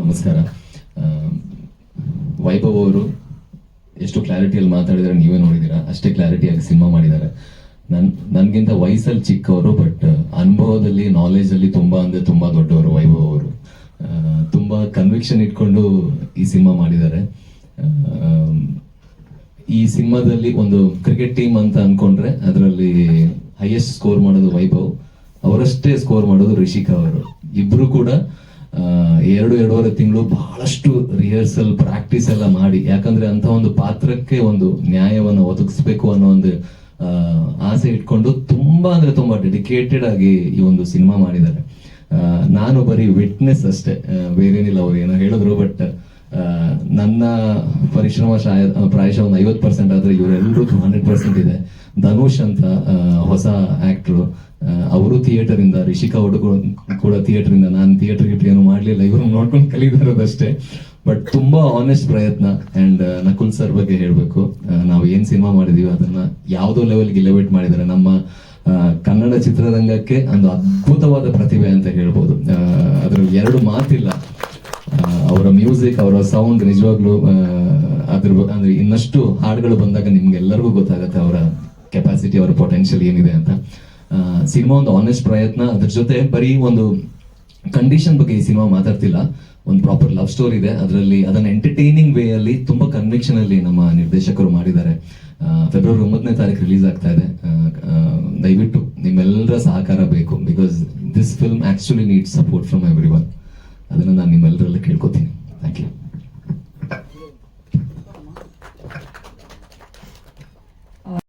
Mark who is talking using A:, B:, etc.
A: ನಮಸ್ಕಾರ. ವೈಭವ್ ಅವರು ಎಷ್ಟು ಕ್ಲಾರಿಟಿಯಲ್ಲಿ ಮಾತಾಡಿದಾರೆ ನೀವೇ ನೋಡಿದ್ದೀರಾ? ಅಷ್ಟೇ ಕ್ಲಾರಿಟಿಯಾಗಿ ಸಿನಿಮಾ ಮಾಡಿದ್ದಾರೆ. ನನ್, ನನ್ಗಿಂತ ವಯಸ್ಸಲ್ಲಿ ಚಿಕ್ಕವರು, ಬಟ್ ಅನುಭವದಲ್ಲಿ ನಾಲೆಜಲ್ಲಿ ತುಂಬಾ ಅಂದ್ರೆ ತುಂಬಾ ದೊಡ್ಡವರು ವೈಭವ್ ಅವರು. ತುಂಬಾ ಕನ್ವಿಕ್ಷನ್ ಇಟ್ಕೊಂಡು ಈ ಸಿನಿಮಾ ಮಾಡಿದ್ದಾರೆ. ಈ ಸಿನಿಮಾದಲ್ಲಿ ಒಂದು ಕ್ರಿಕೆಟ್ ಟೀಮ್ ಅಂತ ಅನ್ಕೊಂಡ್ರೆ ಅದರಲ್ಲಿ ಹೈಯೆಸ್ಟ್ ಸ್ಕೋರ್ ಮಾಡೋದು ವೈಭವ್. ಅವರಷ್ಟೇ ಸ್ಕೋರ್ ಮಾಡೋದು ರಿಷಿಕಾ ಅವರು. ಇಬ್ರು ಕೂಡ ಎರಡು, ಎರಡೂವರೆ ತಿಂಗಳು ಬಹಳಷ್ಟು ರಿಹರ್ಸಲ್ ಪ್ರಾಕ್ಟೀಸ್ ಎಲ್ಲ ಮಾಡಿ. ಯಾಕಂದ್ರೆ ಅಂತ ಒಂದು ಪಾತ್ರಕ್ಕೆ ಒಂದು ನ್ಯಾಯವನ್ನು ಒದಗಿಸ್ಬೇಕು ಅನ್ನೋ ಒಂದು ಆಸೆ ಇಟ್ಕೊಂಡು ತುಂಬಾ ಅಂದ್ರೆ ತುಂಬಾ ಡೆಡಿಕೇಟೆಡ್ ಆಗಿ ಈ ಒಂದು ಸಿನಿಮಾ ಮಾಡಿದ್ದಾರೆ. ನಾನು ಬರೀ ವಿಟ್ನೆಸ್ ಅಷ್ಟೇ. ಬೇರೆ ಬೇರೇನಿಲ್ಲ, ಅವ್ರು ಏನೋ ಹೇಳಿದ್ರು ಬಟ್ ನನ್ನ ಪರಿಶ್ರಮ ಶಾಯ ಪ್ರಾಯಶಃ ಒಂದು ಐವತ್ತು ಪರ್ಸೆಂಟ್ ಆದ್ರೆ ಇವರೆಲ್ಲರೂ ಹಂಡ್ರೆಡ್ ಪರ್ಸೆಂಟ್ ಇದೆ. ಧನುಷ್ ಅಂತ ಹೊಸ ಆಕ್ಟ್ರು ಅವರು ಥಿಯೇಟರ್ ಇಂದ ರಿಷಿಕಾ ಹುಡುಗ ಕೂಡ ಥಿಯೇಟರ್ ಇಂದ ನಾನು ಥಿಯೇಟರ್ ಗಿಟ್ ಏನು ಮಾಡ್ಲಿಲ್ಲ, ಇವರು ನೋಡ್ಕೊಂಡು ಕಲಿದಿರೋದಷ್ಟೇ. ಬಟ್ ತುಂಬಾ ಆನೆಸ್ಟ್ ಪ್ರಯತ್ನ ಅಂಡ್ ನಕುಲ್ ಸರ್ ಬಗ್ಗೆ ಹೇಳ್ಬೇಕು. ನಾವು ಏನ್ ಸಿನಿಮಾ ಮಾಡಿದೀವಿ ಅದನ್ನ ಯಾವ್ದೋ ಲೆವೆಲ್ಗೆ ಇಲೆವೇಟ್ ಮಾಡಿದ್ದಾರೆ. ನಮ್ಮ ಕನ್ನಡ ಚಿತ್ರರಂಗಕ್ಕೆ ಒಂದು ಅದ್ಭುತವಾದ ಪ್ರತಿಭೆ ಅಂತ ಹೇಳ್ಬೋದು. ಅದ್ರ ಎರಡು ಮಾತಿಲ್ಲ. ಅವರ ಮ್ಯೂಸಿಕ್ ಅವರ ಸೌಂಡ್ ನಿಜವಾಗ್ಲೂ ಅದ್ರ ಅಂದ್ರೆ ಇನ್ನಷ್ಟು ಹಾಡುಗಳು ಬಂದಾಗ ನಿಮ್ಗೆಲ್ಲರಿಗೂ ಗೊತ್ತಾಗತ್ತೆ ಅವರ ಕೆಪಾಸಿಟಿ ಅವರ ಪೊಟೆನ್ಷಿಯಲ್ ಏನಿದೆ ಅಂತ. ಸಿನಿಮಾ ಒಂದು ಆನೆಸ್ಟ್ ಪ್ರಯತ್ನ. ಅದ್ರ ಜೊತೆ ಬರೀ ಒಂದು ಕಂಡೀಷನ್ ಬಗ್ಗೆ ಈ ಸಿನಿಮಾ ಮಾತಾಡ್ತಿಲ್ಲ. ಒಂದು ಪ್ರಾಪರ್ ಲವ್ ಸ್ಟೋರಿ ಇದೆ. ಅದರಲ್ಲಿ ಅದನ್ನ ಎಂಟರ್ಟೈನಿಂಗ್ ವೇ ಅಲ್ಲಿ ತುಂಬಾ ಕನ್ವಿಕ್ಷನ್ ಅಲ್ಲಿ ನಮ್ಮ ನಿರ್ದೇಶಕರು ಮಾಡಿದ್ದಾರೆ. ಫೆಬ್ರವರಿ ಒಂಬತ್ತನೇ ತಾರೀಕು ರಿಲೀಸ್ ಆಗ್ತಾ ಇದೆ. ದಯವಿಟ್ಟು ನಿಮ್ಮೆಲ್ಲರ ಸಹಕಾರ ಬೇಕು. Because this film actually need support from every one ಅದನ್ನ ನಾನು ನಿಮ್ಮೆಲ್ಲರಲ್ಲಿ ಕೇಳ್ಕೊತೀನಿ. Thank you